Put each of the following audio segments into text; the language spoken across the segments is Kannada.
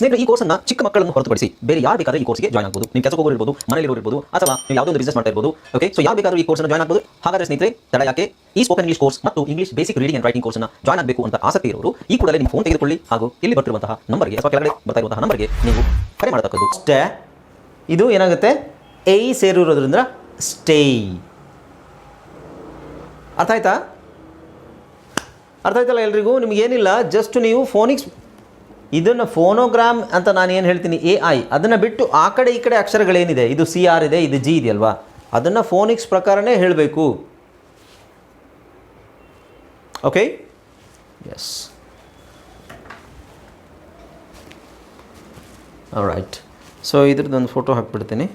ಸ್ನೇಹಿತರೆ, ಈ ಕೋರ್ಸನ್ನ ಚಿಕ್ಕ ಮಕ್ಕಳನ್ನು ಹೊರತುಪಡಿಸಿ ಬೇರೆ ಯಾರು ಬೇಕಾದ್ರೆ ಈ ಕೋರ್ಸ್ಗೆ ಜಾಯ್ನ್ ಆಗಬಹುದು ನೀವು ಕೆಲಸ ಹೋಗೋರು ಇರ್ಬೋದು ಮನೇಲಿ ಇರ್ಬೋದು, ಅಥವಾ ನೀವು ಯಾವುದೋ ಒಂದು ಬಿಸ್ನೆಸ್ ಮಾಡ್ತಾ ಇರ್ಬೋದು ಓಕೆ ಸೊ ಯಾವ ಬೇಕಾದ್ರೂ ಈ ಕೋರ್ಸ್ ಜಾಯ್ನ್ ಆಗಬಹುದು ಹಾಗಾದ್ರೆ ಸ್ನೇಹಿತರೆ, ತಡ ಯಾಕೆ? ಈ ಸ್ಪೋಕನ್ ಇಂಗ್ಲಿಷ್ ಕೋರ್ಸ್ ಮತ್ತು English basic reading and writing ಕೋರ್ಸ್ನ ಜಾಯ್ನ್ ಆಗಬೇಕು ಅಂತ ಆಸಕ್ತಿ ಇರೋರು, ಈ ಕೂಡಲೇ ನಿಮ್ಮ ಫೋನ್ ತೆಗೆದುಕೊಳ್ಳಿ ಹಾಗೂ ಇಲ್ಲಿ ಬರ್ತಿರುವಂತಹ ನಂಬರ್ಗೆ ಅಥವಾ ಕೆಳಗಡೆ ಬರ್ತಾ ಇರುವಂತಹ ನಂಬರ್ಗೆ ನೀವು ಕರೆ ಮಾಡತಕ್ಕದ್ದು. ಸ್ಟೇ, ಇದು ಏನಾಗುತ್ತೆ? ಎ ಸೇರಿರೋದ್ರಿಂದ ಸ್ಟೇ ಅರ್ಥ ಆಯ್ತಾ? ಅರ್ಥ ಆಯ್ತಲ್ಲ ಎಲ್ರಿಗೂ? ನಿಮಗೇನಿಲ್ಲ ಜಸ್ಟ್ ನೀವು ಫೋನಿಕ್ಸ್ ಇದನ್ನು ಫೋನೋಗ್ರಾಮ್ ಅಂತ ನಾನು ಏನು ಹೇಳ್ತೀನಿ ಎ ಐ ಅದನ್ನು ಬಿಟ್ಟು ಆ ಕಡೆ ಈ ಕಡೆ ಅಕ್ಷರಗಳೇನಿದೆ, ಇದು ಸಿ ಆರ್ ಇದೆ, ಇದು ಜಿ ಇದೆಯಲ್ವಾ ಅದನ್ನು ಫೋನಿಕ್ಸ್ ಪ್ರಕಾರನೇ ಹೇಳಬೇಕು. ಓಕೆ ಎಸ್ ರೈಟ್ ಸೊ ಇದ್ರದ್ದೊಂದು ಫೋಟೋ ಹಾಕ್ಬಿಡ್ತೀನಿ.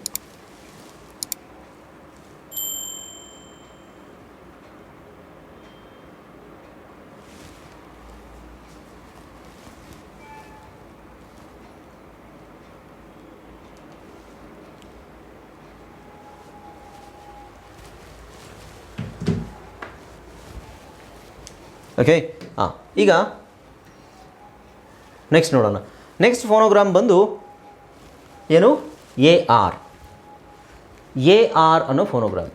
ಓಕೆ ಹಾಂ ಈಗ ನೆಕ್ಸ್ಟ್ ನೋಡೋಣ. ನೆಕ್ಸ್ಟ್ ಫೋನೋಗ್ರಾಮ್ ಬಂದು ಏನು? ಎ ಆರ್ ಎ ಆರ್ ಅನ್ನೋ phonogram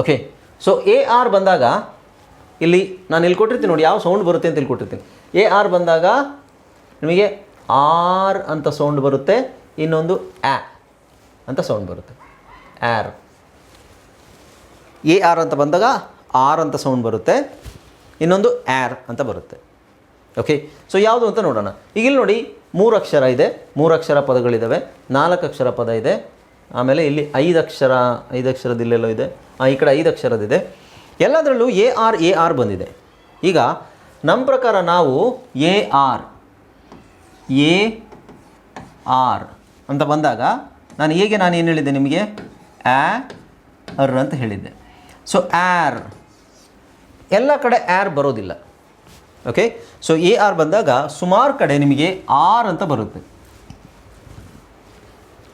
okay so A R ಬಂದಾಗ ಇಲ್ಲಿ ನಾನು ಇಲ್ಲಿ ಕೊಟ್ಟಿರ್ತೀನಿ ನೋಡಿ, ಯಾವ ಸೌಂಡ್ ಬರುತ್ತೆ ಅಂತ ಇಲ್ಲಿ ಕೊಟ್ಟಿರ್ತೀನಿ ಎ ಆರ್ ಬಂದಾಗ ನಿಮಗೆ ಆರ್ ಅಂತ ಸೌಂಡ್ ಬರುತ್ತೆ, ಇನ್ನೊಂದು ಆ ಅಂತ ಸೌಂಡ್ ಬರುತ್ತೆ. ಆರ್. ಎ ಆರ್ ಅಂತ ಬಂದಾಗ ಆರ್ ಅಂತ ಸೌಂಡ್ ಬರುತ್ತೆ, ಇನ್ನೊಂದು ಆರ್ ಅಂತ ಬರುತ್ತೆ. ಓಕೆ ಸೊ ಯಾವುದು ಅಂತ ನೋಡೋಣ. ಈಗ ಇಲ್ಲಿ ನೋಡಿ, ಮೂರು ಅಕ್ಷರ ಇದೆ, ಮೂರು ಅಕ್ಷರ ಪದಗಳಿದ್ದಾವೆ ನಾಲ್ಕು ಅಕ್ಷರ ಪದ ಇದೆ, ಆಮೇಲೆ ಇಲ್ಲಿ ಐದು ಅಕ್ಷರ, ಐದು ಅಕ್ಷರದ ಇಲ್ಲೆಲ್ಲೋ ಇದೆ ಈ ಕಡೆ ಐದು ಅಕ್ಷರದಿದೆ. ಎಲ್ಲದರಲ್ಲೂ ಎ ಆರ್ ಎ ಆರ್ ಬಂದಿದೆ. ಈಗ ನಮ್ಮ ಪ್ರಕಾರ ನಾವು ಎ ಆರ್ ಎ ಆರ್ ಅಂತ ಬಂದಾಗ, ನಾನು ಹೇಗೆ ನಾನು ಏನು ಹೇಳಿದ್ದೆ ನಿಮಗೆ? ಆ ಅರ್ ಅಂತ ಹೇಳಿದ್ದೆ. So R. ಎಲ್ಲ ಕಡೆ ಆರ್ ಬರೋದಿಲ್ಲ. ಓಕೆ ಸೊ ಎ ಆರ್ ಬಂದಾಗ ಸುಮಾರು ಕಡೆ ನಿಮಗೆ ಆರ್ ಅಂತ ಬರುತ್ತೆ.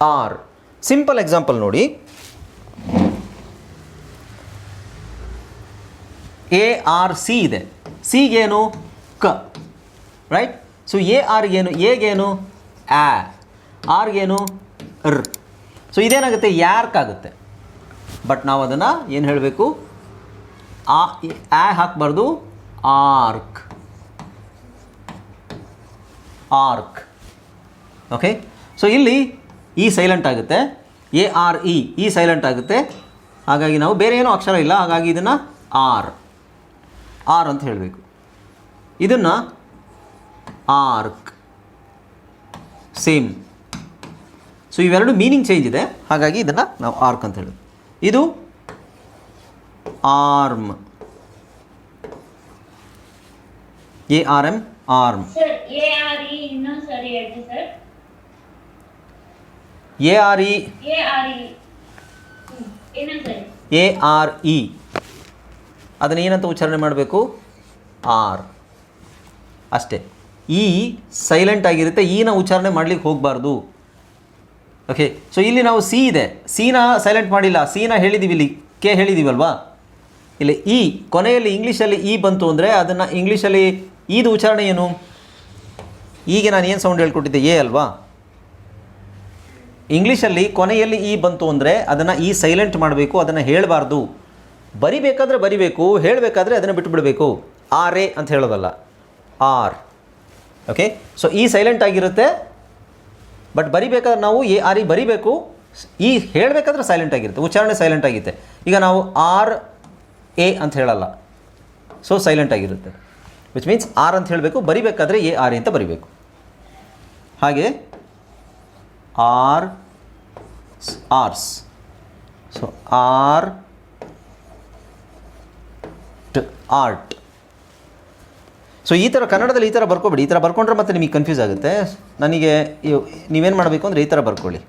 ಆರ್. ಸಿಂಪಲ್ ಎಕ್ಸಾಂಪಲ್ ನೋಡಿ. ಎ ಆರ್ ಸಿ ಇದೆ. ಸಿಗೇನು? ಕ. ರೈಟ್ ಸೊ ಎ ಆರ್ಗೇನು? ಎಗೇನು? ಆ. ಆರ್ಗೇನು? ರ್. ಸೊ ಇದೇನಾಗುತ್ತೆ? ಯಾರ್ಕ್ ಆಗುತ್ತೆ ಬಟ್ ನಾವು ಅದನ್ನು ಏನು ಹೇಳಬೇಕು? ಆ ಆ ಹಾಕಬಾರ್ದು. ಆರ್ಕ್. ಆರ್ಕ್. ಓಕೆ ಸೊ ಇಲ್ಲಿ ಇ ಸೈಲೆಂಟ್ ಆಗುತ್ತೆ. A R E E silent ಆಗುತ್ತೆ. ಹಾಗಾಗಿ ನಾವು ಬೇರೆ ಏನೂ ಅಕ್ಷರ ಇಲ್ಲ. ಹಾಗಾಗಿ ಇದನ್ನು ಆರ್ ಆರ್ ಅಂತ ಹೇಳಬೇಕು. ಇದನ್ನು ಆರ್ಕ್. ಸೇಮ್ ಸೊ ಇವೆರಡು ಮೀನಿಂಗ್ ಚೇಂಜ್ ಇದೆ. ಹಾಗಾಗಿ ಇದನ್ನು ನಾವು ಆರ್ಕ್ ಅಂತ ಹೇಳೋದು. ಇದು arm A R M arm A R E A R E ಅದನ್ನು ಏನಂತ ಉಚ್ಚಾರಣೆ ಮಾಡಬೇಕು? ಆರ್ ಅಷ್ಟೇ. ಇ ಸೈಲೆಂಟ್ ಆಗಿರುತ್ತೆ. ಈನ ಉಚ್ಚಾರಣೆ ಮಾಡ್ಲಿಕ್ಕೆ ಹೋಗಬಾರ್ದು. ಓಕೆ ಸೊ ಇಲ್ಲಿ ನಾವು ಸಿ ಇದೆ. ಸೀನ ಸೈಲೆಂಟ್ ಮಾಡಿಲ್ಲ. ಸಿನ ಹೇಳಿದ್ದೀವಿ ಇಲ್ಲಿ. ಕೆ ಹೇಳಿದ್ದೀವಲ್ವಾ ಇಲ್ಲಿ ಇ ಕೊನೆಯಲ್ಲಿ ಇಂಗ್ಲೀಷಲ್ಲಿ ಇ ಬಂತು ಅಂದರೆ ಅದನ್ನು ಇಂಗ್ಲೀಷಲ್ಲಿ ಈದು ಉಚ್ಚಾರಣೆ ಏನು? ಈಗ ನಾನು ಏನು ಸೌಂಡ್ ಹೇಳ್ಕೊಟ್ಟಿದ್ದೆ? ಎ ಅಲ್ವಾ? ಇಂಗ್ಲೀಷಲ್ಲಿ ಕೊನೆಯಲ್ಲಿ ಇ ಬಂತು ಅಂದರೆ ಅದನ್ನು ಈ ಸೈಲೆಂಟ್ ಮಾಡಬೇಕು, ಅದನ್ನು ಹೇಳಬಾರ್ದು. ಬರಿಬೇಕಾದ್ರೆ ಬರಿಬೇಕು, ಹೇಳಬೇಕಾದ್ರೆ ಅದನ್ನು ಬಿಟ್ಟುಬಿಡಬೇಕು ಆರ್ ಎ ಅಂತ ಹೇಳೋದಲ್ಲ. ಆರ್ ಓಕೆ ಸೊ ಈ ಸೈಲೆಂಟ್ ಆಗಿರುತ್ತೆ. ಬಟ್ ಬರಿಬೇಕಾದ್ರೆ ನಾವು ಎ, ಆರ್, ಇ ಬರಿಬೇಕು, ಈ ಹೇಳಬೇಕಾದ್ರೆ ಸೈಲೆಂಟ್ ಆಗಿರುತ್ತೆ, ಉಚ್ಚಾರಣೆ ಸೈಲೆಂಟ್ ಆಗಿರುತ್ತೆ ಈಗ ನಾವು ಆರ್, ಎ ಅಂತ ಹೇಳಲ್ಲ. ಸೊ ಸೈಲೆಂಟ್ ಆಗಿರುತ್ತೆ. ವಿಚ್ ಮೀನ್ಸ್ ಆರ್ ಅಂತ ಹೇಳಬೇಕು, ಬರಿಬೇಕಾದ್ರೆ ಎ, ಆರ್, ಎ ಅಂತ ಬರಿಬೇಕು. ಹಾಗೆ, R, hours. So R art. So ಈ ಥರ ಕನ್ನಡದಲ್ಲಿ ಈ ಥರ ಬರ್ಕೊಬೇಡಿ. ಈ ಥರ ಬರ್ಕೊಂಡ್ರೆ ಮತ್ತೆ ನಿಮಗೆ ಕನ್ಫ್ಯೂಸ್ ಆಗುತ್ತೆ. ನನಗೆ ನೀವೇನು ಮಾಡಬೇಕು ಅಂದರೆ ಈ ಥರ ಬರ್ಕೊಳ್ಳಿ.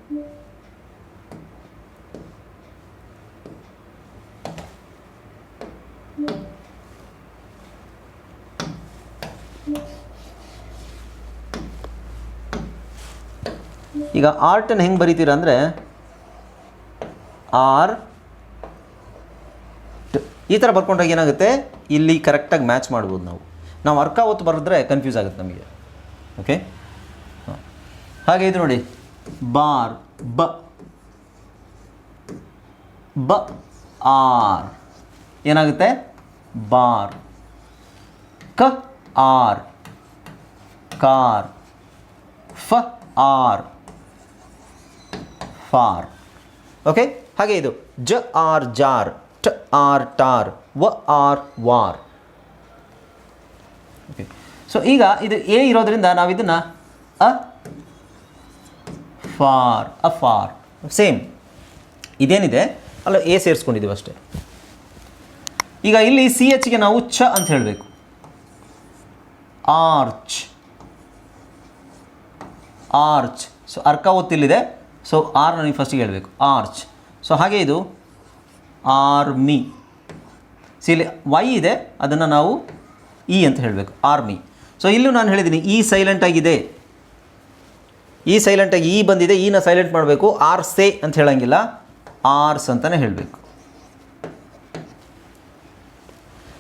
ಈಗ ಆರ್ಟನ್ನು ಹೆಂಗೆ ಬರಿತೀರ ಅಂದರೆ ಆರ್. ಈ ಥರ ಬರ್ಕೊಂಡಾಗ ಏನಾಗುತ್ತೆ? ಇಲ್ಲಿ ಕರೆಕ್ಟಾಗಿ ಮ್ಯಾಚ್ ಮಾಡ್ಬೋದು ನಾವು. ನಾವು ಅರ್ಕ ಹೊತ್ತು ಬರೆದ್ರೆ ಕನ್ಫ್ಯೂಸ್ ಆಗುತ್ತೆ ನಮಗೆ. ಓಕೆ ಹಾಗೆ ಇದು ನೋಡಿ. ಬಾರ್, ಬ. ಬ, ಆರ್. ಏನಾಗುತ್ತೆ? ಬಾರ್. ಕ, ಆರ್. ಕಾರ್. ಫ, ಆರ್. ಫಾರ್. ಓಕೆ ಹಾಗೆ ಇದು. ಜ, ಆರ್, ಜಾರ್. ಟ, ಆರ್, ಟಾರ್. ವ, ಆರ್, ವಾರ್. ಓಕೆ ಸೊ ಈಗ ಇದು ಎ ಇರೋದ್ರಿಂದ ನಾವು ಇದನ್ನು ಅ, ಫಾರ್ ಅ ಫಾರ್, ಸೇಮ್. ಇದೇನಿದೆ? ಅಲ್ಲ ಎ ಸೇರಿಸ್ಕೊಂಡಿದ್ದೀವಿ ಅಷ್ಟೇ. ಈಗ ಇಲ್ಲಿ ಸಿ ಎಚ್ಗೆ ನಾವು ಛ ಅಂತ ಹೇಳಬೇಕು. ಆರ್ಚ್. ಆರ್ಚ್. ಸೊ ಅರ್ಕ ಒತ್ತಿಲ್ಲಿದೆ ಸೊ ಆರ್ ನನಗೆ ಫಸ್ಟಿಗೆ ಹೇಳಬೇಕು. ಆರ್ಚ್. ಸೊ ಹಾಗೆ ಇದು ಆರ್ಮಿ. ಸಿ ಇಲ್ಲಿ ವೈ ಇದೆ. ಅದನ್ನು ನಾವು ಇ ಅಂತ ಹೇಳಬೇಕು ಆರ್ಮಿ ಸೊ ಇಲ್ಲೂ ನಾನು ಹೇಳಿದ್ದೀನಿ ಈ ಸೈಲೆಂಟ್ ಆಗಿದೆ. ಈ ಸೈಲೆಂಟಾಗಿ ಈ ಬಂದಿದೆ ಈನ ಸೈಲೆಂಟ್ ಮಾಡಬೇಕು ಆರ್ ಸೆ ಅಂತ ಹೇಳಂಗಿಲ್ಲ. ಆರ್ಸ್ ಅಂತಲೇ ಹೇಳಬೇಕು.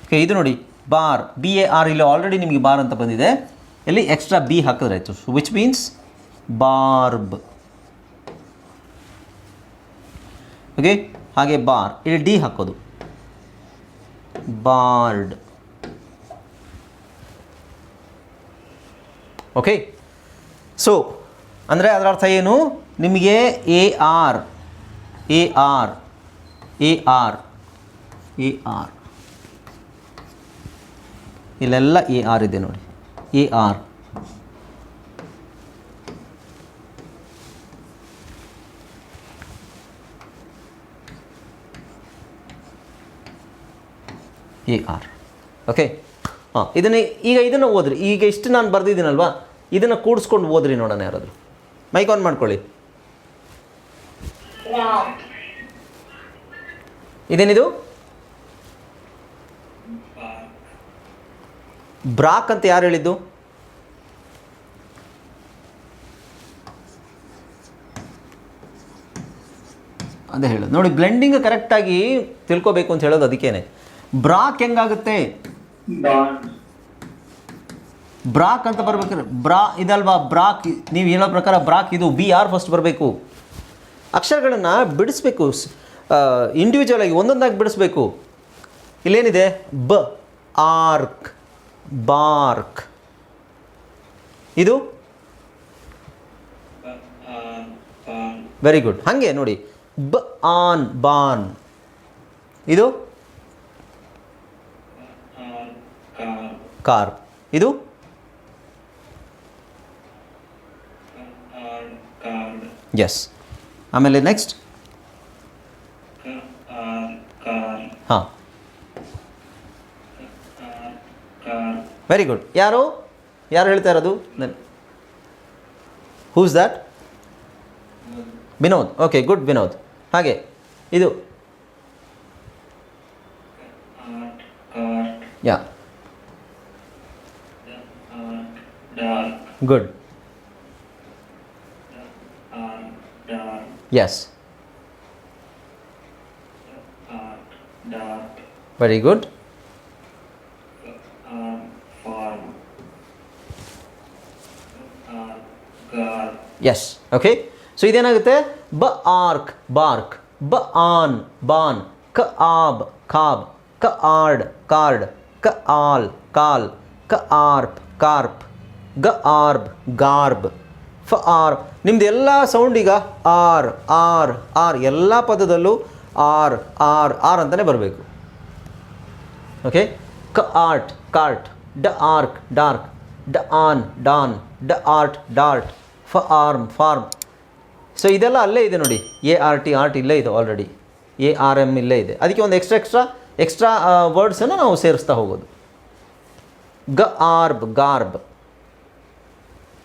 ಓಕೆ ಇದು ನೋಡಿ ಬಾರ್ ಬಿ ಎ ಆರ್ ಇಲ್ಲಿ ಆಲ್ರೆಡಿ ನಿಮಗೆ ಬಾರ್ ಅಂತ ಬಂದಿದೆ. ಇಲ್ಲಿ ಎಕ್ಸ್ಟ್ರಾ ಬಿ ಹಾಕಿದ್ರೆ ಆಯಿತು ವಿಚ್ ಮೀನ್ಸ್ ಬಾರ್ಬ್ ಓಕೆ ಹಾಗೆ ಬಾರ್ ಇಲ್ಲಿ ಡಿ ಹಾಕೋದು. ಬಾರ್ಡ್ ಓಕೆ ಸೊ ಅಂದರೆ ಅದರ ಅರ್ಥ ಏನು? ನಿಮಗೆ A R A R A R A R ಇಲ್ಲೆಲ್ಲ ಎ ಆರ್ ಇದೆ ನೋಡಿ. A R A R okay ಹಾಂ, ಇದನ್ನು ಈಗ ಇದನ್ನು ಓದ್ರಿ. ಈಗ ಇಷ್ಟು ನಾನು ಬರೆದಿದ್ದೀನಲ್ವಾ? ಇದನ್ನು ಕೂಡಿಸ್ಕೊಂಡು ಓದ್ರಿ ನೋಡೋಣ ಯಾರಾದರೂ. ಮೈಕ್ ಆನ್ ಮಾಡ್ಕೊಳ್ಳಿ. ಇದೇನಿದು? ಬ್ರಾಕ್ ಅಂತ ಯಾರು ಹೇಳಿದ್ದು? ಅದೇ ಹೇಳೋದು. ನೋಡಿ ಬ್ಲೆಂಡಿಂಗ್ ಕರೆಕ್ಟಾಗಿ ತಿಳ್ಕೊಬೇಕು ಅಂತ ಹೇಳೋದು ಅದಕ್ಕೇನೆ. ಬ್ರಾಕ್ ಹೆಂಗಾಗುತ್ತೆ? ಬ್ರಾಕ್ ಅಂತ ಬರ್ಬೇಕಾದ್ರೆ, ಬ್ರಾ ಇದಲ್ವಾ, ಬ್ರಾಕ್, ನೀವು ಹೇಳೋ ಪ್ರಕಾರ ಬ್ರಾಕ್ ಇದು ಬಿ ಆರ್ ಫಸ್ಟ್ ಬರಬೇಕು. ಅಕ್ಷರಗಳನ್ನು ಬಿಡಿಸ್ಬೇಕು. ಇಂಡಿವಿಜುವಲ್ ಆಗಿ ಒಂದೊಂದಾಗಿ ಬಿಡಿಸ್ಬೇಕು. ಇಲ್ಲೇನಿದೆ? ಬ, ಆರ್ಕ್, ಬಾರ್ಕ್. ಇದು? ವೆರಿ ಗುಡ್ ಹಾಗೆ ನೋಡಿ. ಬ, ಆನ್, ಬಾನ್. ಇದು? ಕಾರ್. ಇದು? ಎಸ್ ಆಮೇಲೆ ನೆಕ್ಸ್ಟ್ ಹಾಂ. ವೆರಿ ಗುಡ್ ಯಾರು? ಯಾರು ಹೇಳ್ತಾ ಇರೋದು? Who's that Vinod. Okay good Vinod. ಹಾಗೆ ಇದು? Yeah good yes dart, very good arm, farm, arm, guard, yes okay so ಇದೇನಾಗುತ್ತೆ? ಬ ಆರ್ಕ್ ಬಾರ್ಕ್. ಬ ಆನ್ ಬಾನ್. ಕ ಆಬ್ ಖಾಬ್ ಕ ಆರ್ಡ್ ಕಾರ್ಡ್. ಕ ಆಲ್ ಕಾಲ್. ಕ ಆರ್ಪ್ ಕಾರ್ಪ್. ಗ ಆರ್ಬ್ ಗಾರ್ಬ್. ಫ ಆರ್. ನಿಮ್ದು ಎಲ್ಲ ಸೌಂಡ್ ಈಗ ಆರ್ ಆರ್ ಆರ್. ಎಲ್ಲ ಪದದಲ್ಲೂ ಆರ್ ಆರ್ ಆರ್ ಅಂತಲೇ ಬರಬೇಕು. ಓಕೆ ಕ ಆರ್ಟ್, ಕಾರ್ಟ್. ಡ ಆರ್ಕ್, ಡಾರ್ಕ್. ಡ ಆನ್, ಡಾನ್. ಡ ಆರ್ಟ್, ಡಾರ್ಟ್. ಫ ಆರ್ಮ್, ಫಾರ್ಮ್. ಸೊ ಇದೆಲ್ಲ ಅಲ್ಲೇ ಇದೆ ನೋಡಿ. ಎ ಆರ್ ಟಿ ಆರ್ಟ್ ಇಲ್ಲೇ ಇದೆ ಆಲ್ರೆಡಿ ಎ ಆರ್ ಎಂ ಇಲ್ಲೇ ಇದೆ. ಅದಕ್ಕೆ ಒಂದು ಎಕ್ಸ್ಟ್ರಾ ಎಕ್ಸ್ಟ್ರಾ ಎಕ್ಸ್ಟ್ರಾ ವರ್ಡ್ಸನ್ನು ನಾವು ಸೇರಿಸ್ತಾ ಹೋಗೋದು. ಗ ಆರ್ಬ್, ಗಾರ್ಬ್.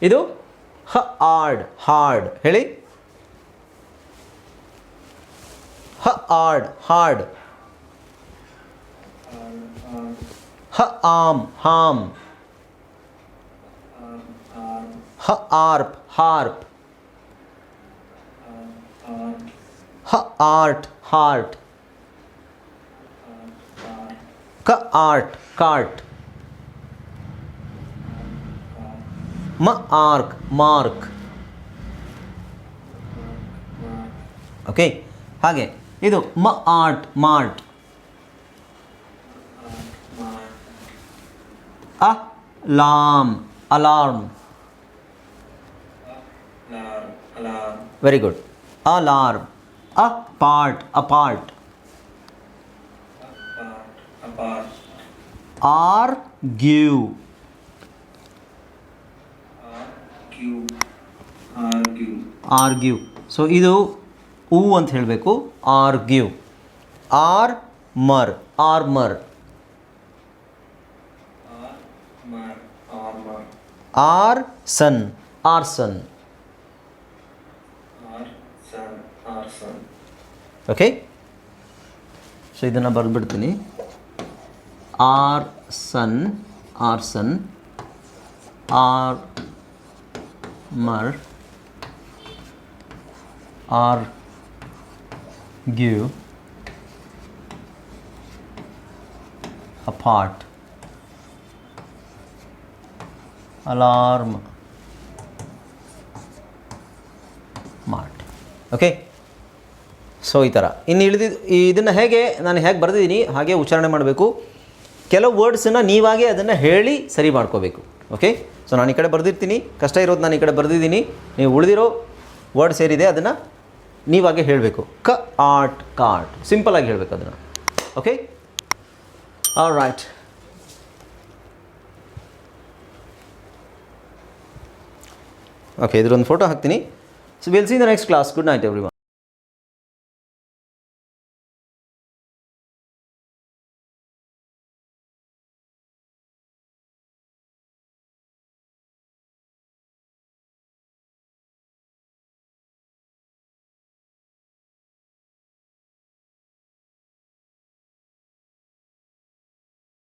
ಇದು ಹ ಆರ್ಡ್ ಹಾರ್ಡ್ ಹೇಳಿ. ಹ ಆರ್ಡ್ ಹಾರ್ಡ್ ಹ, ಆಮ್, ಹಾಮ್. ಹ, ಆರ್ಪ್, ಹಾರ್ಪ್. ಹ, ಆರ್ಟ್, ಹಾರ್ಟ್. ಕ, ಆರ್ಟ್, ಕಾರ್ಟ್. ಮ ಆರ್ಕ್ ಮಾರ್ಕ್ mark, ಓಕೆ ಹಾಗೆ. ಇದು ಮ ಆರ್ಟ್ ಮಾರ್ಟ್ mark, ಅ Lam alarm. Alarm, alarm, very good alarm. ಅ part apart. Apart, apart, argue argue, argue, argue so ಇದು ಹೂ ಅಂತ ಹೇಳಬೇಕು. Argue armour armour armor, armor, arson arson okay so ಇದನ್ನು ಬರೆದ್ಬಿಡ್ತೀನಿ. ಆರ್ ಸನ್ arson R R give apart, alarm, mart. Okay so ಈ ಥರ ಇನ್ನು ಇಳಿದಿದ್ದು ಇದನ್ನು ಹೇಗೆ ನಾನು ಹೇಗೆ ಬರೆದಿದ್ದೀನಿ, ಹಾಗೆ ಉಚ್ಚಾರಣೆ ಮಾಡಬೇಕು. ಕೆಲವು ವರ್ಡ್ಸನ್ನು ನೀವಾಗೇ ಅದನ್ನು ಹೇಳಿ ಸರಿ ಮಾಡ್ಕೋಬೇಕು. ಓಕೆ ಸೊ ನಾನು ಈ ಕಡೆ ಬರೆದಿರ್ತೀನಿ. ಕಷ್ಟ ಇರೋದು ನಾನು ಈ ಕಡೆ ಬರೆದಿದ್ದೀನಿ. ನೀವು ಉಳಿದಿರೋ ವರ್ಡ್ ಸೇರಿದೆ, ಅದನ್ನು ನೀವಾಗೆ ಹೇಳಬೇಕು. ಕ ಆರ್ಟ್ ಕಾರ್ಟ್ ಸಿಂಪಲಾಗಿ ಹೇಳಬೇಕು ಅದನ್ನು. ಓಕೆ ಆಲ್ ರೈಟ್ ಓಕೆ ಇದ್ರೊಂದು ಫೋಟೋ ಹಾಕ್ತೀನಿ. So will see the next class good night every